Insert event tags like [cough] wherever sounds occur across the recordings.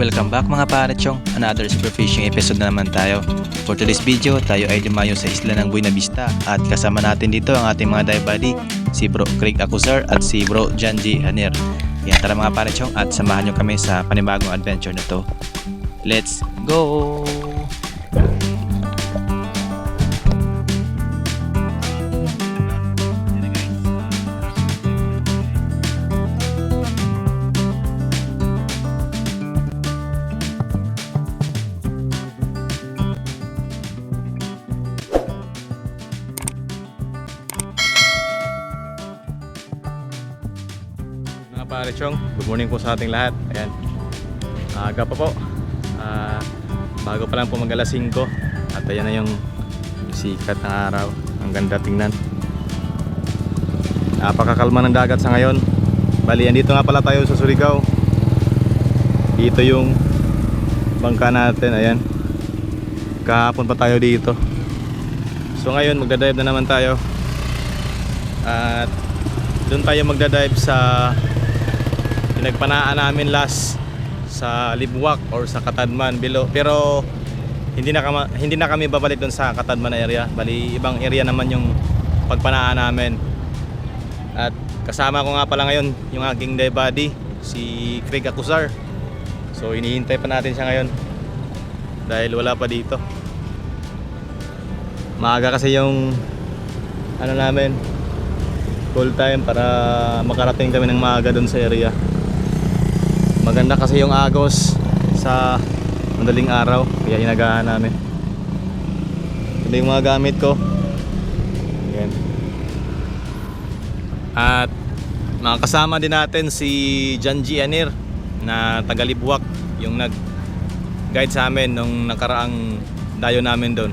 Welcome back mga parechong, another super fishing episode na naman tayo. For today's video, tayo ay dumayo sa isla ng Buena Vista at kasama natin dito ang ating mga dive buddy, si Bro Craig Acusar at si Bro Janji Hanir. Yan tara mga parechong at samahan nyo kami sa panibagong adventure na to. Let's go! Pare Chong, good morning po sa ating lahat. Ayan. Aga pa po. Ah, bago pa lang po mag alas 5 at ayan na yung sikat ng araw. Ang ganda tingnan. Napakakalma ng dagat sa ngayon. Bali, andito nga pala tayo sa Surigao. Dito yung bangka natin. Ayan. Kahapon pa tayo dito. So ngayon, magdadive na naman tayo. At doon tayo magdadive sa pinagpanaan namin last sa Libwak or sa Katadman below pero hindi na kama, hindi na kami babalik doon sa Katadman area. Bali ibang area naman yung pagpanaan namin. At kasama ko nga pala ngayon yung aking dive buddy si Craig Acusar. So hinihintay pa natin siya ngayon dahil wala pa dito. Maaga kasi yung ano namin full time para makarating kami ng maaga doon sa area maganda kasi yung agos sa madaling araw kaya hinagahan namin. Ito yung mga gamit ko. Ayan. at makakasama din natin si Janji Anir na taga Libwak yung nag guide sa amin nung nakaraang dayo namin doon.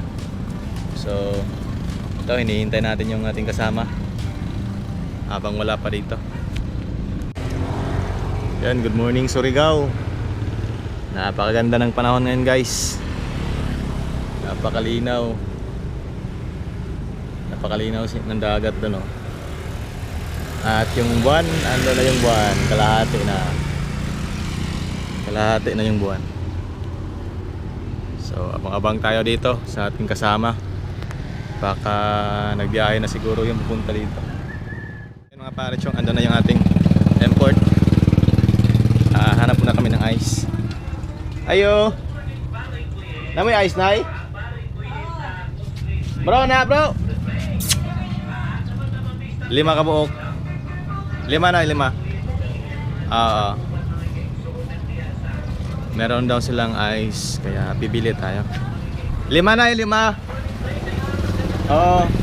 So ito hinihintay natin yung ating kasama habang wala pa dito yan, good morning Surigao. Napakaganda ng panahon ngayon guys. Napakalinaw. Napakalinaw ng dagat doon oh. At yung buwan, ando na yung buwan. Kalahati na. Kalahati na yung buwan. So, abang-abang tayo dito sa ating kasama. Baka nagbiyahe na siguro yung pupunta dito. Yan mga pare chong, ando na yung ating import Muna kami ng ice. Ayo. Na may ice na Bro na bro. Lima ka buok. Lima na, lima. Oo. Meron daw silang ice, kaya bibili tayo. Lima na, lima. Oo. Si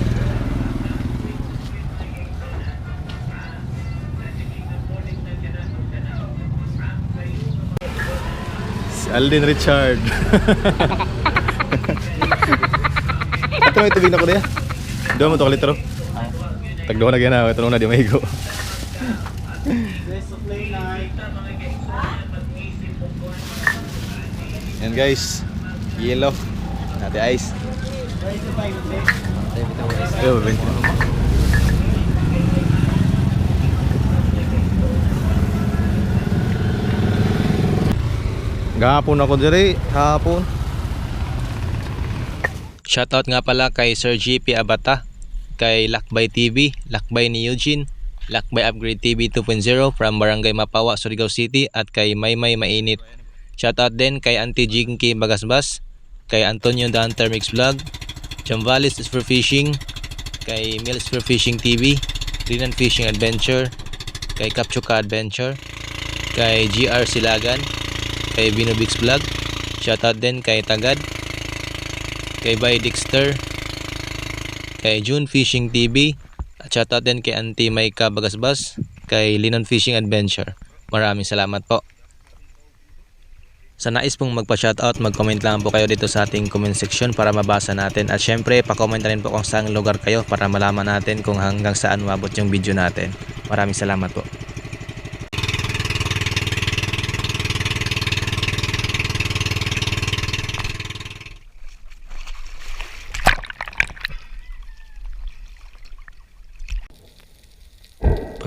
Alden Richard. Ito may tubig na ko diya. Doon mo to litro. Tagdo na gina, ito na di maigo. Yan guys. Yellow. Nati ice. Yo, 20 Gahapon ako diri, hapon. Shoutout nga pala kay Sir GP Abata, kay Lakbay TV, Lakbay ni Eugene, Lakbay Upgrade TV 2.0 from Barangay Mapawa, Surigao City at kay Maymay Mainit. Shoutout din kay Auntie Jinky Bagasbas, kay Antonio The Hunter Mix Vlog, Jambales is for Fishing, kay Mills for Fishing TV, Rinan Fishing Adventure, kay Kapchuka Adventure, kay GR Silagan, kay Binobix Vlog, shoutout din kay Tagad, kay Bay Dexter, kay June Fishing TV, at shoutout din kay Auntie Maika Bagasbas, kay Linon Fishing Adventure. Maraming salamat po. Sa nais pong magpa-shoutout, mag-comment lang po kayo dito sa ating comment section para mabasa natin. At syempre, pa-comment rin po kung saan lugar kayo para malaman natin kung hanggang saan umabot yung video natin. Maraming salamat po.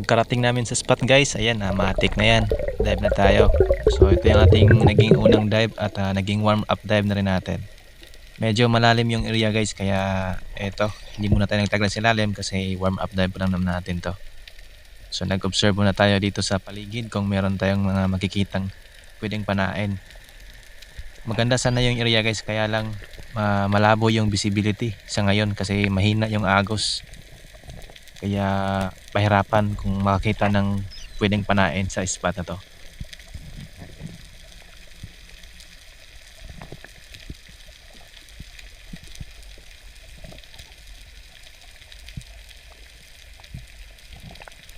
Pagkarating namin sa spot guys, ayan na, matik na yan. Dive na tayo. So ito yung ating naging unang dive at ah, naging warm up dive na rin natin. Medyo malalim yung area guys kaya eto, hindi muna tayo nagtagal sa ilalim kasi warm up dive pa lang naman natin to. So nag-observe muna tayo dito sa paligid kung meron tayong mga makikitang pwedeng panain. Maganda sana yung area guys kaya lang ah, malabo yung visibility sa ngayon kasi mahina yung agos. Kaya pahirapan kung makakita ng pwedeng panain sa spot na to.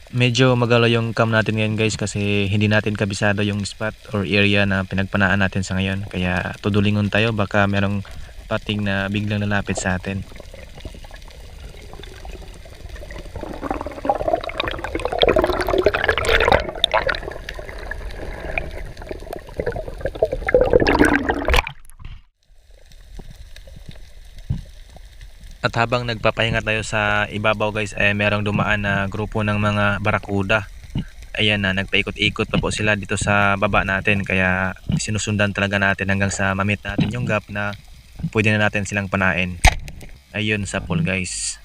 Medyo magalo yung cam natin ngayon guys kasi hindi natin kabisado yung spot or area na pinagpanaan natin sa ngayon. Kaya tudulingon tayo baka merong pating na biglang lalapit sa atin. At habang nagpapahinga tayo sa ibabaw guys, eh merong dumaan na grupo ng mga barakuda. Ayan na, nagpaikot-ikot pa po sila dito sa baba natin. Kaya sinusundan talaga natin hanggang sa mamit natin yung gap na pwede na natin silang panain. Ayun sa pool guys.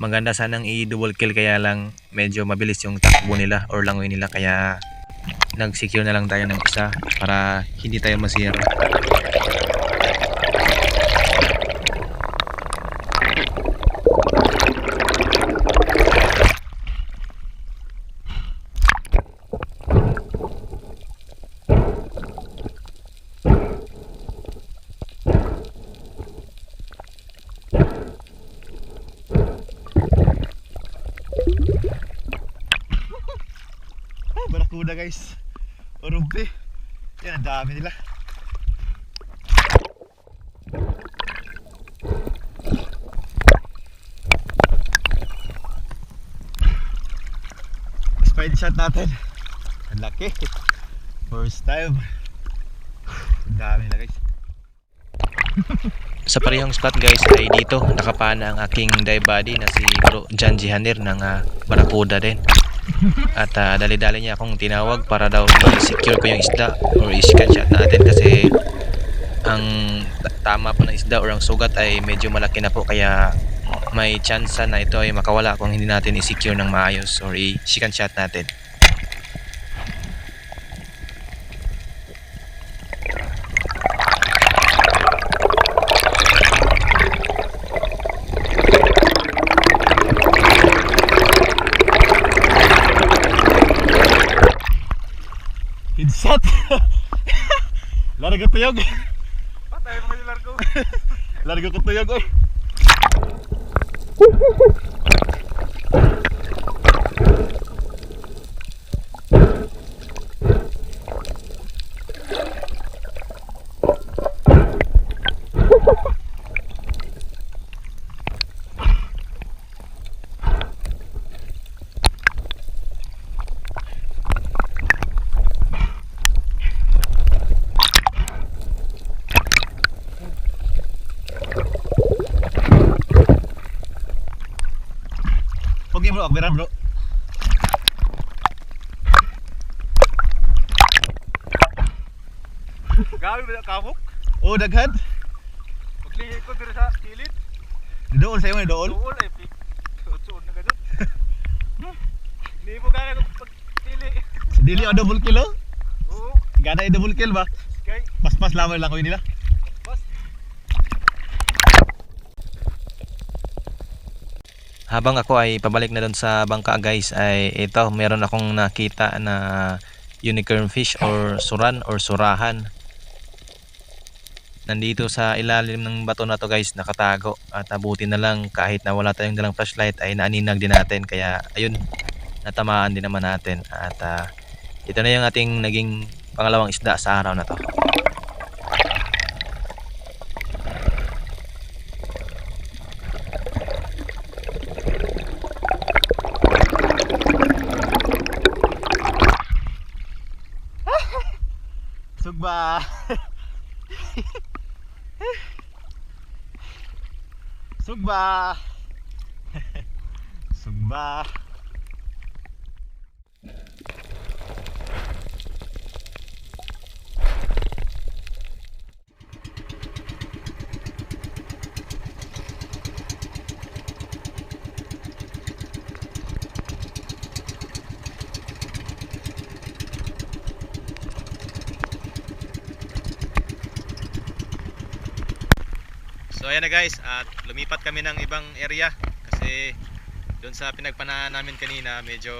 Maganda sanang i-double kill kaya lang medyo mabilis yung takbo nila or langoy nila kaya nag-secure na lang tayo ng isa para hindi tayo masira. Barakuda guys. Urumpi. Yan, ang dami nila. Spine shot natin. Ang laki. First time. Ang dami nila guys. Sa parehong spot guys ay dito nakapana ang aking dive buddy na si Bro Jan Jihanir ng ah, Barakuda din. At ah, dali-dali niya akong tinawag para daw i-secure ko yung isda or i-scan shot natin kasi ang tama po ng isda or ang sugat ay medyo malaki na po kaya may chance na ito ay makawala kung hindi natin i-secure ng maayos or i-scan shot natin. Largo tuyog. Patay mo kayo largo. [laughs] Largo ko tuyog oy. [laughs] Pogi bro, akbiran bro. Gawi ba kamok? Oh, daghan. Maglingay ko dito sa kilid. Doon sa iyo doon. Doon ay pik. Suot na ganun. Hindi mo kaya kung pagpili. Dili o double kill oh. Oo. Gana i double kill ba? Kay mas lamay lang ko nila. bas. Habang ako ay pabalik na doon sa bangka guys ay ito meron akong nakita na unicorn fish or suran or surahan. Nandito sa ilalim ng bato na to guys nakatago. At abuti na lang kahit na wala tayong dalang flashlight ay naaninag din natin. Kaya ayun natamaan din naman natin. At ah, ito na yung ating naging pangalawang isda sa araw na to. Sugba. Sugba. [laughs] Sugba. So ayan na guys, at lumipat kami ng ibang area kasi doon sa pinagpanaan namin kanina medyo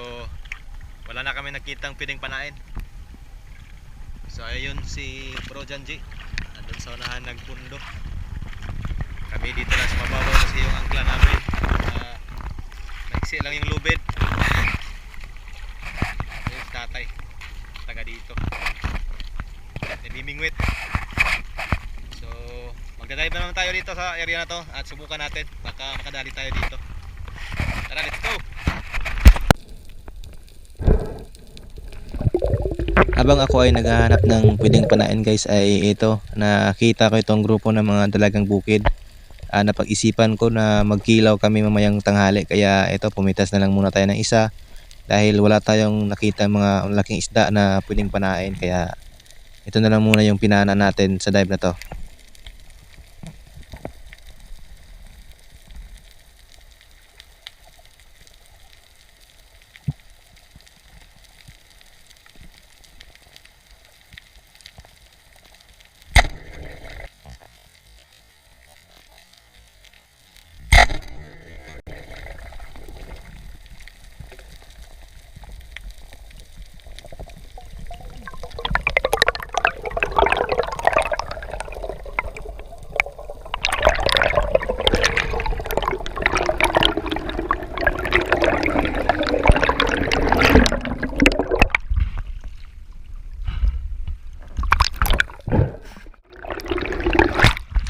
wala na kami nakitang pwedeng panain. So ayun si Bro Janji, andun sa unahan nagpundo. Kami dito lang sa mababaw kasi yung angkla namin. Uh, nagsisi lang yung lubid. Ayun tatay, taga dito. Namimingwit. So, magdadive na naman tayo dito sa area na to at subukan natin. Baka makadali tayo dito. Tara, let's go! Habang ako ay naghahanap ng pwedeng panain guys ay ito, nakita ko itong grupo ng mga dalagang bukid. Ah, napag-isipan ko na magkilaw kami mamayang tanghali kaya ito pumitas na lang muna tayo ng isa dahil wala tayong nakita mga laking isda na pwedeng panain kaya ito na lang muna yung pinana natin sa dive na to.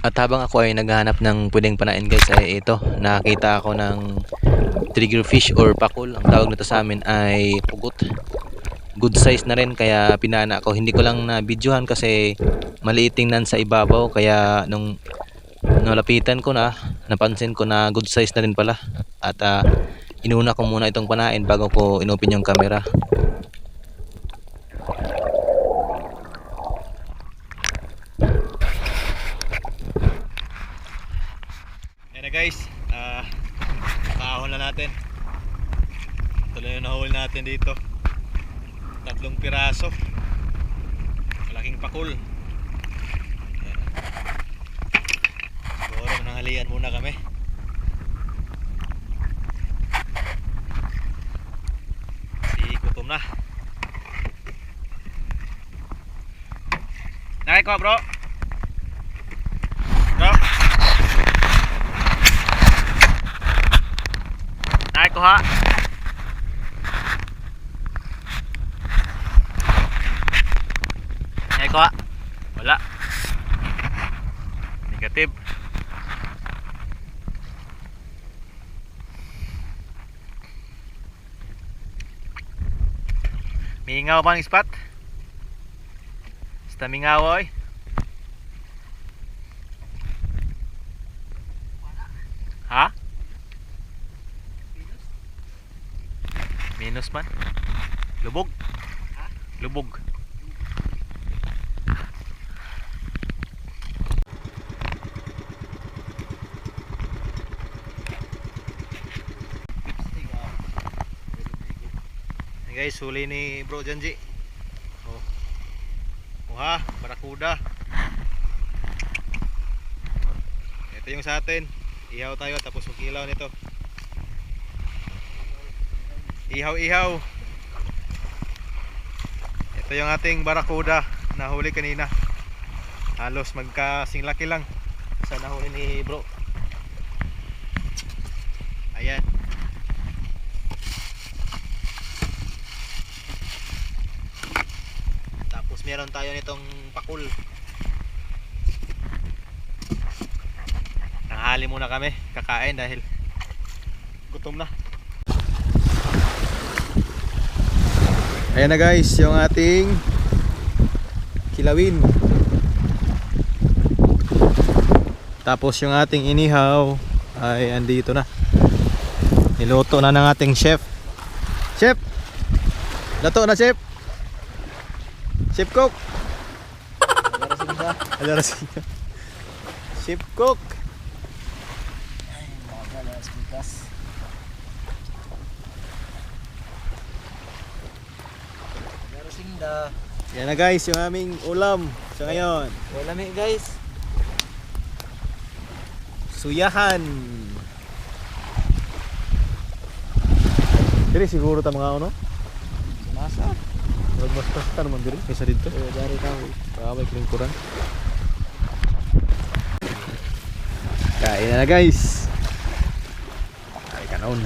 At habang ako ay naghahanap ng pwedeng panain guys ay ito, nakita ako ng triggerfish or pakul. Ang tawag nito sa amin ay pugot. Good size na rin kaya pinana ko. Hindi ko lang na videohan kasi maliit tingnan sa ibabaw kaya nung nalapitan ko na, napansin ko na good size na rin pala. At ah, inuna ko muna itong panain bago ko inopen yung camera. Yan na guys, ah nakahon na natin. Ito na yung nahuli natin dito. Tatlong piraso. Malaking pakul. Yan. Siguro mananghalian muna kami. Si gutom na. Nakay ko bro. Bro. Nakay ko ha. Nakay ko ha. Wala. Negative. Mingaw ba ng spot? Basta mingaw oy. Ha? Minus man. Lubog. Lubog. Guys, huli ni Bro Janji. Oh. Muha, barakuda. Ito yung sa atin. Ihaw tayo tapos magkilaw nito. Ihaw-ihaw. Ito yung ating barakuda na huli kanina. Halos magkasing laki lang sa nahuli ni bro. Ayan. Tapos meron tayo nitong pakul. Nanghali muna kami, kakain dahil gutom na. Ayan na guys, yung ating kilawin. Tapos yung ating inihaw ay andito na. Niluto na ng ating chef. Chef! Lato na chef! Chef cook! Alarasing ka. Chef cook! Merosinda. Yan na guys, yung aming ulam sa ngayon. Wala mi guys. suyahan. Diri siguro ta mga ano? Masa. Murag mas basta naman diri kaysa dito. Eh, dari tahu. Ah, may klingkuran. Kain na na guys. Ay kanon.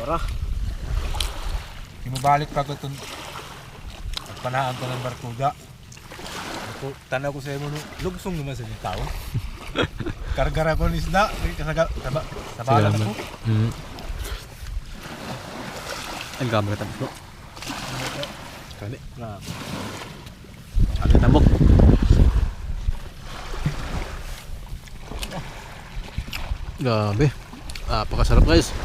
Wara. Imabalik pa ko itong panahan ko ng barkuda. Ako, tanaw ko sa iyo, no, lugsong naman sa yung tao. Kargara ko ng isda, kasaga, saba, sabalan Sige ako. Mm. Ang gamit tapos bro. Kani. Na, Ano tabok? Grabe. Ah, pakasarap guys.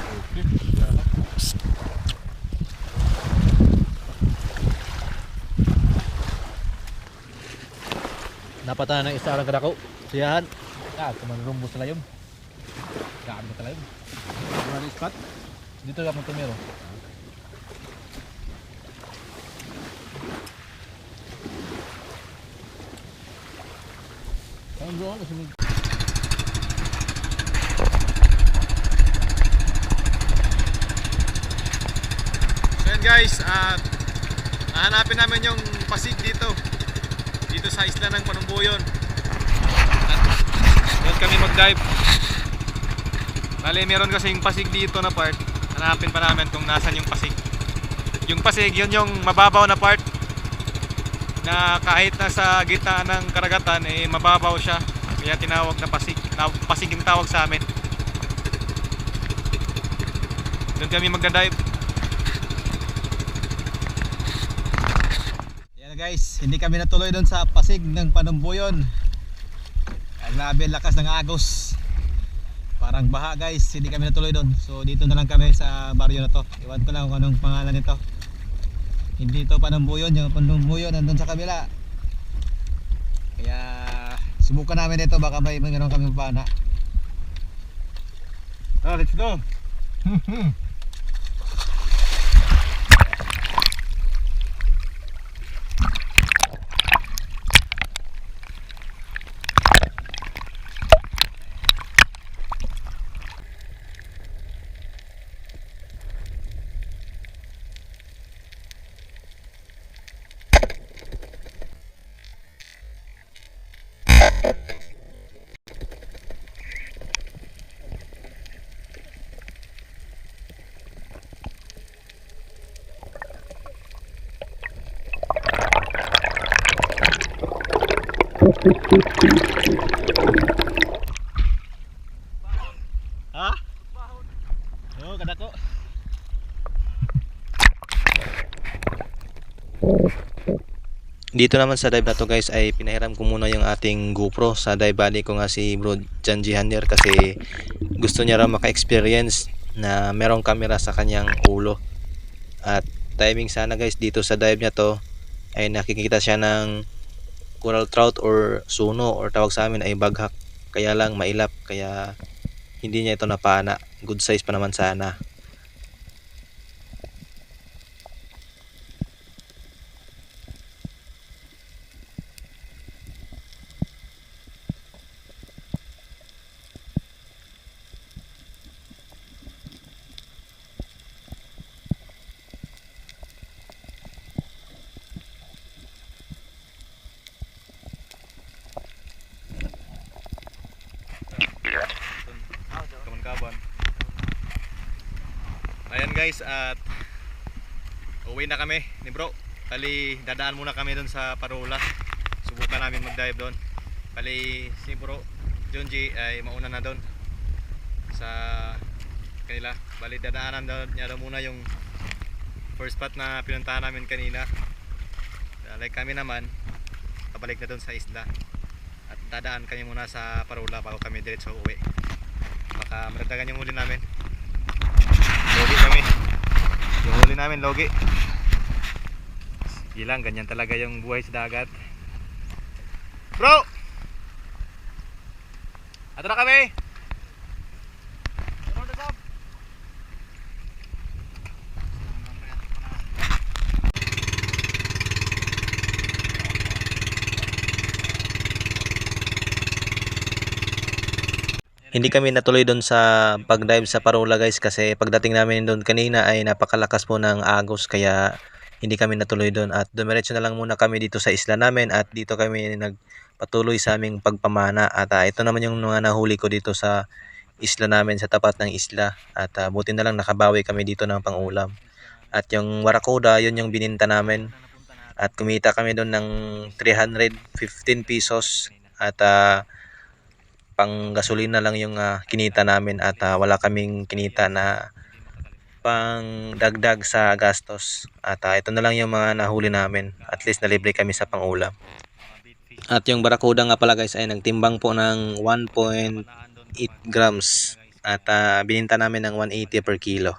Napatahan ng isa orang kadako. Siyahan. Ah, kumanurumbo sa layon. Gaan mo sa layon. Wala spot. Dito ka mo tumiro. Saan doon? Kasi guys, at hahanapin namin yung pasig dito. Dito sa isla ng Panumbuyon. Doon kami mag-dive. Bale, meron kasing pasig dito na part. Hanapin pa namin kung nasan yung pasig. Yung pasig, yun yung mababaw na part na kahit nasa gitna ng karagatan, eh mababaw siya. Kaya tinawag na pasig. Pasig yung tawag sa amin. Doon kami magda-dive. Yan guys, hindi kami natuloy doon sa pasig ng Panumbuyon. Grabe ang lakas ng agos. Parang baha guys, hindi kami natuloy doon. So dito na lang kami sa baryo na to. Iwan ko lang kung anong pangalan nito. Hindi to Panumbuyon, yung Panumbuyon nandun sa kabila. Kaya subukan namin ito, baka may mayroon kami pana. Ah, let's go. [laughs] Ha? Oo, kada ko. Dito naman sa dive na to guys ay pinahiram ko muna yung ating GoPro sa dive valley ko nga si bro Janji Hander kasi gusto niya raw maka-experience na merong camera sa kanyang ulo at timing sana guys dito sa dive niya to ay nakikita siya ng coral trout or suno or tawag sa amin ay baghak. Kaya lang mailap. Kaya hindi niya ito napana good size pa naman sana Guys, at uwi na kami ni bro. Kali dadaan muna kami doon sa Parola. Subukan namin mag-dive doon. Kali si bro Junji ay mauna na doon sa kanila. Bali dadaanan daw niya daw muna yung first spot na pinuntahan namin kanina. Like kami naman, pabalik na doon sa isla. At dadaan kami muna sa Parola bago kami diretso uwi baka maragdagan yung huli namin yung huli namin logi. Sige lang ganyan talaga yung buhay sa dagat. Bro! Ato na kami Hindi kami natuloy doon sa pag-dive sa Parola guys kasi pagdating namin doon kanina ay napakalakas po ng agos kaya hindi kami natuloy doon at dumiretso na lang muna kami dito sa isla namin at dito kami nagpatuloy sa aming pagpamana. At ah, ito naman yung mga nahuli ko dito sa isla namin sa tapat ng isla. At ah, buti na lang nakabawi kami dito ng pangulam. At yung warakuda yun yung bininta namin. At kumita kami doon ng 315 pesos. At ah, pang gasolina lang yung ah, kinita namin at ah, wala kaming kinita na pang dagdag sa gastos. At ah, ito na lang yung mga nahuli namin. At least nalibre kami sa pangulam. At yung barakuda nga pala guys ay nagtimbang po ng 1.8 grams. At ah, bininta namin ng 180 per kilo